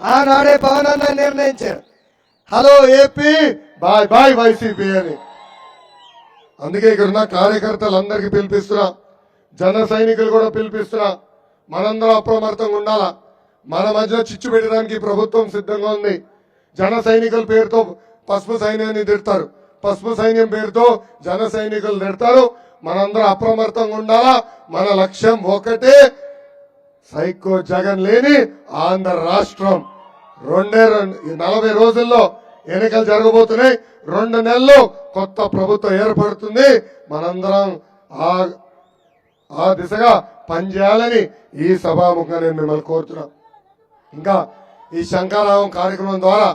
ఆనాడే పవన్ అన్న నిర్ణయించారు. Hello AP bye bye YCP అని. అందుకే ఇక్కడ ఉన్న కార్యకర్తలందరికీ పిలిపిస్తున్నా. జన సైనికులు కూడా పిలిపిస్తున్నా. మనందరం అప్రమత్తంగా ఉండాలా? మన మధ్య చిచ్చు పెట్టడానికి ప్రభుత్వం సిద్ధంగా ఉంది. జన సైనికుల పేరుతో పసుపు సైన్యాన్ని తిడతారు. పసుపు సైన్యం పేరుతో జన సైనికులు తిడతారు. మనందరం అప్రమత్తంగా ఉండాలా? మన లక్ష్యం ఒకటే సైకో జగన్ లేని ఆంధ్ర రాష్ట్రం. రెండే రెండు ఈ నలభై రోజుల్లో ఎన్నికలు జరగబోతున్నాయి. రెండు నెలల్లో కొత్త ప్రభుత్వం ఏర్పడుతుంది. మనందరం ఆ ఆ దిశగా పనిచేయాలని ఈ సభాముఖంగా నేను మిమ్మల్ని కోరుతున్నాను. ఇంకా ఈ శంకారావం కార్యక్రమం ద్వారా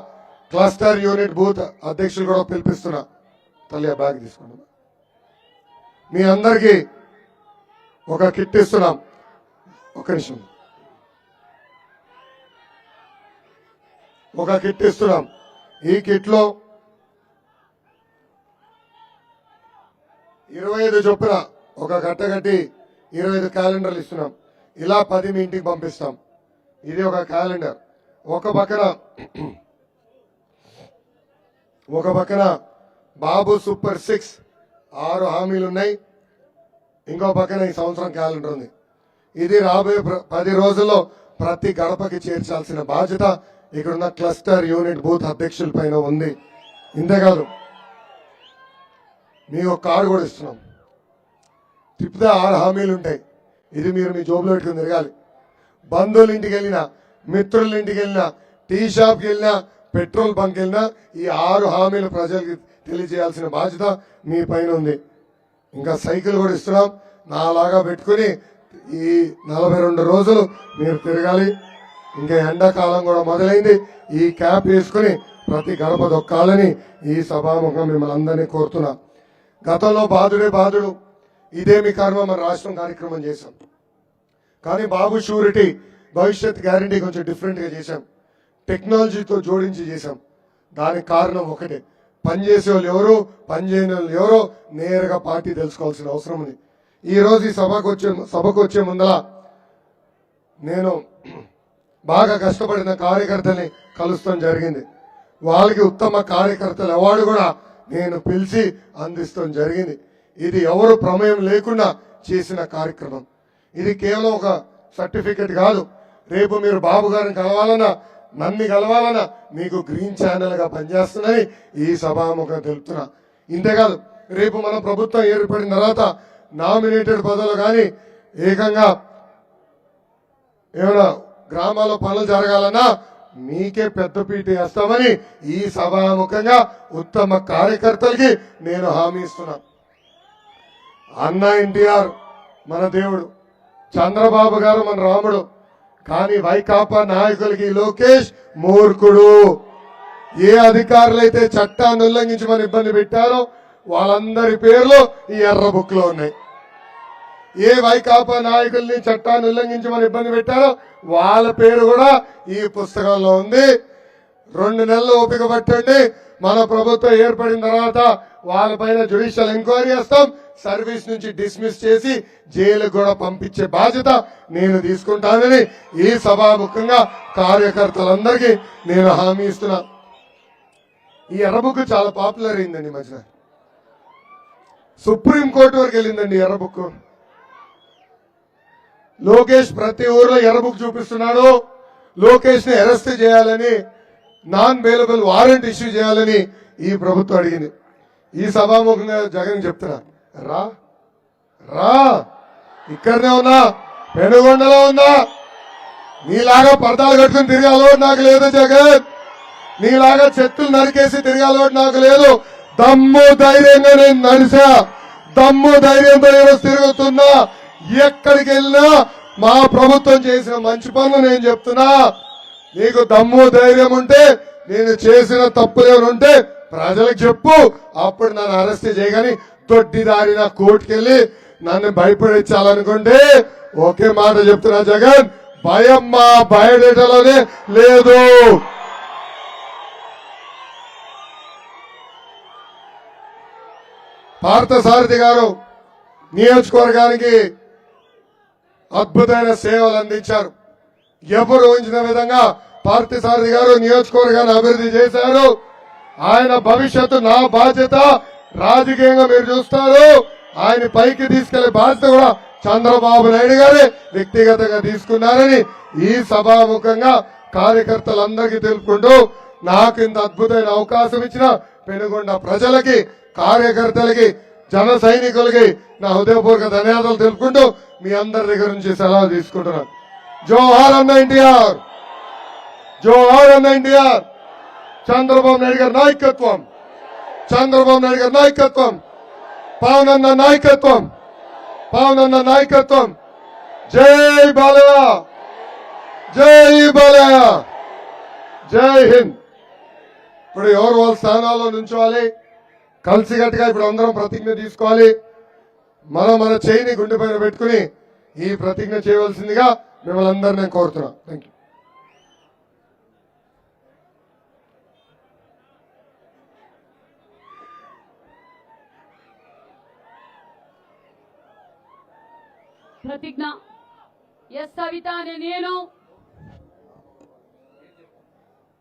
క్లస్టర్ యూనిట్ బూత్ అధ్యక్షులు కూడా పిలిపిస్తున్నా. తల్లి బ్యాగ్ తీసుకోండి మీ అందరికీ ఒక కిట్ ఇస్తున్నాం. ఒక నిమిషం ఒక కిట్ ఇస్తున్నాం. ఈ కిట్లో ఇరవై ఐదు చొప్పున ఒక గట్ట కట్టి ఇరవై ఐదు క్యాలెండర్లు ఇస్తున్నాం. ఇలా పది మీ ఇంటికి పంపిస్తాం. ఇది ఒక క్యాలెండర్. ఒక పక్కన ఒక పక్కన బాబు సూపర్ సిక్స్ ఆరు హామీలు ఉన్నాయి ఇంకో పక్కన ఈ సంవత్సరం క్యాలెండర్ ఉంది. ఇది రాబోయే ప్ర- పది రోజుల్లో ప్రతి గడపకి చేర్చాల్సిన బాధ్యత ఇక్కడున్న క్లస్టర్ యూనిట్ బూత్ అధ్యక్షుల పైన ఉంది. ఇంతేకాదు మీకు ఒక కార్డు కూడా ఇస్తున్నాం. తిప్పితే ఆరు హామీలు ఉంటాయి. ఇది మీరు మీ జోబులో పెట్టుకుని తిరగాలి. బంధువుల ఇంటికి వెళ్ళినా మిత్రుల ఇంటికి వెళ్ళినా టీ షాప్కి వెళ్ళినా పెట్రోల్ బంక్ వెళ్ళినా ఈ ఆరు హామీలు ప్రజలకి తెలియజేయాల్సిన బాధ్యత మీ పైన ఉంది. ఇంకా సైకిల్ కూడా ఇస్తున్నాం. నాలాగా పెట్టుకుని ఈ నలభై రెండు రోజులు మీరు తిరగాలి. ఇంకా ఎండాకాలం కూడా మొదలైంది. ఈ క్యాప్ వేసుకుని ప్రతి గడప దొక్కాలని ఈ సభాముఖం మిమ్మల్ని అందరినీ కోరుతున్నా. గతంలో బాధుడే బాధుడు ఇదేమి కారణం కర్మ మన రాష్ట్రం కార్యక్రమం చేశాం. కానీ బాబు షూరిటీ భవిష్యత్ గ్యారంటీ కొంచెం డిఫరెంట్గా చేశాం. టెక్నాలజీతో జోడించి చేశాం. దానికి కారణం ఒకటే. పనిచేసే వాళ్ళు ఎవరు? పనిచేయని వాళ్ళు ఎవరో? నేరుగా పార్టీ తెలుసుకోవాల్సిన అవసరం ఉంది. ఈరోజు ఈ సభకు వచ్చే సభకు వచ్చే ముందర నేను బాగా కష్టపడిన కార్యకర్తని కలుస్తాం జరిగింది. వాళ్ళకి ఉత్తమ కార్యకర్తల అవార్డు కూడా నేను పిలిచి అందిస్తాం జరిగింది. ఇది ఎవరు ప్రమేయం లేకుండా చేసిన కార్యక్రమం. ఇది కేవలం ఒక సర్టిఫికెట్ కాదు. రేపు మీరు బాబు గారిని కలవాలన్నా నన్ను కలవాలన్నా మీకు గ్రీన్ ఛానల్గా పనిచేస్తున్నాయి. ఈ సభాముఖం తెలుపుతున్నా. ఇంతేకాదు రేపు మన ప్రభుత్వం ఏర్పడిన తర్వాత నామినేటెడ్ పదవులు కానీ ఏకంగా ఏమైనా గ్రామాల్లో పనులు జరగాలన్నా మీకే పెద్దపీట వేస్తామని ఈ సభాముఖంగా ఉత్తమ కార్యకర్తలకి నేను హామీ ఇస్తున్నా. అన్న ఎన్టీఆర్ మన దేవుడు చంద్రబాబు గారు మన రాముడు కానీ వైకాపా నాయకులకి లోకేష్ మూర్ఖుడు. ఏ అధికారులైతే చట్టాన్ని ఉల్లంఘించమని ఇబ్బంది పెట్టారో వాళ్ళందరి పేర్లు ఈ ఎర్ర బుక్లో ఉన్నాయి. ఏ వైకాపా నాయకుల్ని చట్టాన్ని ఉల్లంఘించమని ఇబ్బంది పెట్టారో వాళ్ళ పేరు కూడా ఈ పుస్తకంలో ఉంది. రెండు నెలలు ఓపిక పట్టండి. మన ప్రభుత్వం ఏర్పడిన తర్వాత వాళ్ళపైన జ్యుడిషియల్ ఎంక్వైరీ చేస్తాం. సర్వీస్ నుంచి డిస్మిస్ చేసి జైలుకు కూడా పంపించే బాధ్యత నేను తీసుకుంటానని ఈ సభాముఖంగా కార్యకర్తలందరికీ నేను హామీ ఇస్తున్నా. ఈ ఎర్రబుక్ చాలా పాపులర్ అయిందండి మధ్య మధ్యన. సుప్రీం కోర్టు వరకు వెళ్ళిందండి ఎర్రబుక్. లోకేష్ ప్రతి ఊర్లో ఎర్రబుక్ చూపిస్తున్నాడు. లోకేష్ని అరెస్ట్ చేయాలని నాన్ బెయిలబుల్ వారెంట్ ఇష్యూ చేయాలని ఈ ప్రభుత్వం అడిగింది. ఈ సభాముఖంగా జగన్ చెప్తున్నా రా రా ఇక్కడనే ఉన్నా పెనుగొండలో ఉన్నా నీలాగా పర్దాలు కట్టుకుని తిరగాలో నాకు లేదు జగన్. నీలాగా చెట్లు నరికేసి తిరగాలో నాకు లేదు. దమ్ము ధైర్యంగా నేను నడిచా దమ్ము ధైర్యంతో నేను తిరుగుతున్నా ఎక్కడికి వెళ్ళినా మా ప్రభుత్వం చేసిన మంచి పనులు నేను చెప్తున్నా. నీకు దమ్ము ధైర్యం ఉంటే నేను చేసిన తప్పులు ఉంటే ప్రజలకు చెప్పు. అప్పుడు నన్ను అరెస్ట్ చేయగాని దొడ్డిదారిన కోర్టుకెళ్ళి నన్ను భయపడించాలనుకుంటే ఒకే మాట చెప్తున్నా జగన్ భయం మా బయోడేటాలోనే లేదు. పార్థసారథి గారు నియోజకవర్గానికి అద్భుతమైన సేవలు అందించారు. ఎవరు ఊహించిన విధంగా పార్థసారథి గారు నియోజకవర్గాన్ని అభివృద్ధి చేశారు. ఆయన భవిష్యత్తు నా బాధ్యత. రాజకీయంగా మీరు చూస్తారు. ఆయన పైకి తీసుకెళ్ళే బాధ్యత కూడా చంద్రబాబు నాయుడు గారే వ్యక్తిగతంగా తీసుకున్నారని ఈ సభాముఖంగా కార్యకర్తలందరికీ తెలుపుకుంటూ నాకు ఇంత అద్భుతమైన అవకాశం ఇచ్చిన పెనుగొండ ప్రజలకి కార్యకర్తలకి జన సైనికులకి నా హృదయపూర్వక ధన్యవాదాలు తెలుపుకుంటూ మీ అందరి దగ్గర నుంచి సెలవు తీసుకుంటున్నాను. జోహార్ అన్న ఎన్టీఆర్! జోహార్ అన్న ఎన్టీఆర్! చంద్రబాబు నాయుడు గారి నాయకత్వం! చంద్రబాబు నాయుడు గారి నాయకత్వం! పవన్ అన్న నాయకత్వం! పవన్ అన్న నాయకత్వం! జై బాలయ్య! జై బాలయ్య! జై హింద్! ఇప్పుడు ఎవరు వాళ్ళ స్థానాల్లో నుంచోవాలి? కలిసికట్టుగా ఇప్పుడు అందరం ప్రతిజ్ఞ తీసుకోవాలి. మనం మన చేయిని గుండె పైన పెట్టుకుని ఈ ప్రతిజ్ఞ చేయవలసిందిగా మిమ్మల్ని అందరినీ నేను కోరుతున్నాను థ్యాంక్ యూ ప్రతిజ్ఞ. ఎస్ సవిత అనే నేను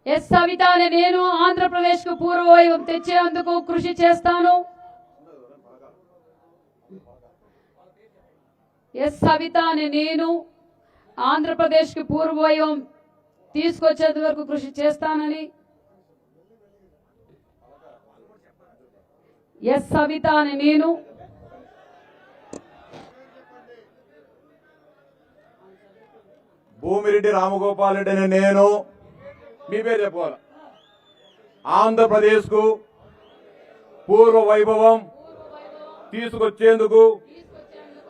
ఎస్ సవిత అనే నేను ఆంధ్రప్రదేశ్కు పూర్వవైభవం తెచ్చేందుకు కృషి చేస్తాను. ఎస్ సవిత అనే నేను ఆంధ్రప్రదేశ్కి పూర్వవైభవం తీసుకొచ్చేంత వరకు కృషి చేస్తానని. ఎస్ సవిత అనే నేను భూమిరెడ్డి రామగోపాల్ రెడ్డి నేను మీ పేరు చెప్పుకోవాలి? ఆంధ్రప్రదేశ్కు పూర్వ వైభవం తీసుకొచ్చేందుకు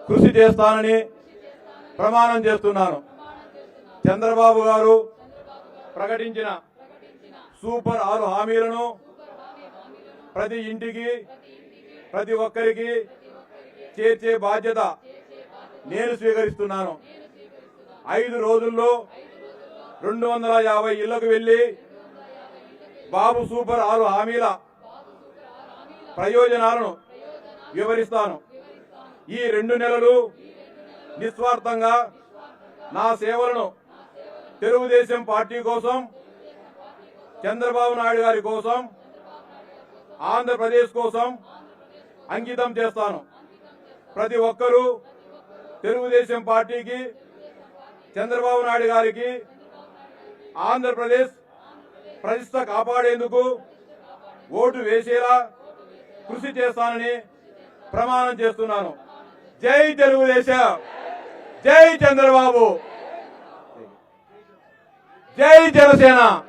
కృషి చేస్తానని ప్రమాణం చేస్తున్నాను. చంద్రబాబు గారు ప్రకటించిన సూపర్ ఆరు హామీలను ప్రతి ఇంటికి ప్రతి ఒక్కరికి చేర్చే బాధ్యత నేను స్వీకరిస్తున్నాను. ఐదు రోజుల్లో రెండు వందల యాభై ఇళ్ళకు వెళ్ళి బాబు సూపర్ ఆరు హామీల ప్రయోజనాలను వివరిస్తాను. ఈ రెండు నెలలు నిస్వార్థంగా నా సేవలను తెలుగుదేశం పార్టీ కోసం చంద్రబాబు నాయుడు గారి కోసం ఆంధ్రప్రదేశ్ కోసం అంకితం చేస్తాను. ప్రతి ఒక్కరూ తెలుగుదేశం పార్టీకి చంద్రబాబు నాయుడు గారికి ఆంధ్రప్రదేశ్ ప్రతిష్ట కాపాడేందుకు ఓటు వేసేలా కృషి చేస్తానని ప్రమాణం చేస్తున్నాను. జై తెలుగుదేశం. జై చంద్రబాబు. జై జనసేన.